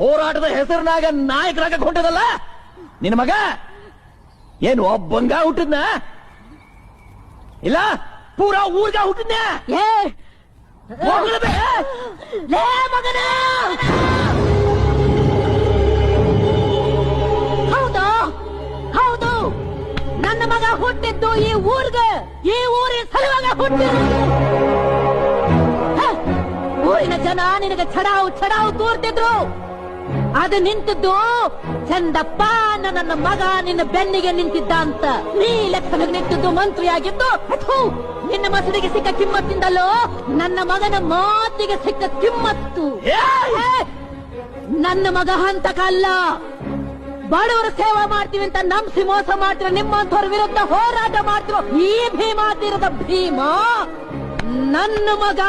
ಹೋರಾಟದ ಹೆಸರಿನಾಗ ನಾಯಕರಾಗ ಹೊಂಟದಲ್ಲ ನಿನ್ನ ಮಗ? ಏನು ಒಬ್ಬಂಗ ಹುಟ್ಟಿದ್ನ? ಇಲ್ಲ ಪೂರಾ ಊರ್ಗ ಹುಟ್ಟಿದ್ನ? ಹೌದು ಹೌದು. ನನ್ನ ಮಗ ಹುಟ್ಟಿದ್ದು ಈ ಊರ್ಗ ಈ ಊರಿನ ಸಲುವಾಗ ಹುಟ್ಟಿದ್ದು. ಊರಿನ ಜನ ನಿನಗೆ ಚಡಾವು ಚಡಾವು ತೋರ್ತಿದ್ರು. ಅದು ನಿಂತದ್ದು. ಚಂದಪ್ಪ ನನ್ನ ಮಗ ನಿನ್ನ ಬೆನ್ನಿಗೆ ನಿಂತಿದ್ದ ಅಂತ. ನೀ ಲೆಕ್ಕನ ನಿಂತಿದ್ದು ಮಂತ್ರಿಯಾಗಿದ್ದು. ನಿನ್ನ ಮಸಡಿಗೆ ಸಿಕ್ಕ ಕಿಮ್ಮತ್ತಿಂದಲೋ ನನ್ನ ಮಗನ ಮಾತಿಗೆ ಸಿಕ್ಕ ಕಿಮ್ಮತ್ತು. ನನ್ನ ಮಗ ಹಂತಕಲ್ಲ. ಬಡವರು ಸೇವಾ ಮಾಡ್ತೀವಿ ಅಂತ ನಂಬಿಸಿ ಮೋಸ ಮಾಡ್ತಿರೋ ನಿಮ್ಮಂಥವ್ರ ವಿರುದ್ಧ ಹೋರಾಟ ಮಾಡ್ತಿರೋ ಈ ಭೀಮಾ ತೀರದ ಭೀಮ ನನ್ನ ಮಗ.